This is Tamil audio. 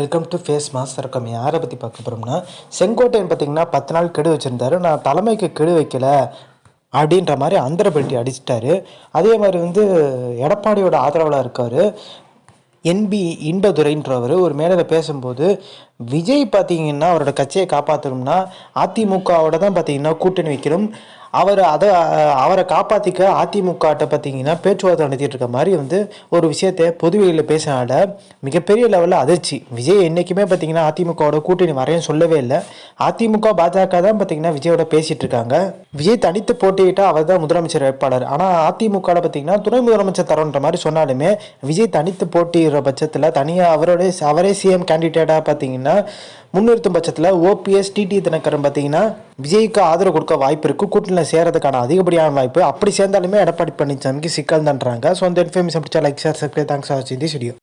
வெல்கம் டு ஃபேஸ் மாஸ் இருக்கும் யாரை பற்றி பார்க்க போகிறோம்னா செங்கோட்டையன் பார்த்தீங்கன்னா பத்து நாள் கெடு வச்சுருந்தாரு. நான் தலைமைக்கு கெடு வைக்கல அப்படின்ற மாதிரி அந்தர பெட்டி அடிச்சிட்டாரு. அதே மாதிரி வந்து எடப்பாடியோட ஆதரவாளர் இருக்கார். என்பி இன்பதுரைன்றவர். ஒரு மேடையில் பேசும்போது விஜய் பார்த்தீங்கன்னா அவரோட கட்சியை காப்பாற்றணும்னா அதிமுகவோட தான் பார்த்தீங்கன்னா கூட்டணி வைக்கணும். அவர் அதை அவரை காப்பாற்றிக்க அதிமுகட்ட பார்த்தீங்கன்னா பேச்சுவார்த்தை நடத்திட்டு இருக்க மாதிரி வந்து ஒரு விஷயத்தை பொதுவெளியில் பேசினால மிகப்பெரிய லெவலில் அதிர்ச்சி. விஜய் என்றைக்குமே பார்த்தீங்கன்னா அதிமுகவோட கூட்டணி வரையும் சொல்லவே இல்லை. அதிமுக பாஜக தான் பார்த்தீங்கன்னா விஜயோட பேசிட்டு இருக்காங்க விஜய் தனித்து போட்டியிட்டால் அவர் தான் முதலமைச்சர் வேட்பாளர். ஆனால் அதிமுகவில் பார்த்தீங்கன்னா துணை முதலமைச்சர் தரோன்ற மாதிரி சொன்னாலுமே விஜய் தனித்து போட்டியிடுற பட்சத்தில் தனியாக அவரோட அவரே சிஎம் கேண்டிடேட்டாக பார்த்தீங்கன்னா முன்னிறுத்தும் பட்சத்தில் ஓபிஎஸ் டிடி தினகரன் பார்த்தீங்கன்னா விஜய்க்கு ஆதரவு கொடுக்க வாய்ப்பு இருக்குது கூட்டணியில் சேரதுக்கான அதிகப்படியான வாய்ப்பு. அப்படி சேர்ந்தாலுமே எடப்பாடி பழனிசாமிக்கு சிக்கல் தான்றாங்க. ஸோ அந்த இன்ஃபர்மேஷன் பிடிச்சா like sir subscribe thanks for வாட்சிங் திஸ் வீடியோ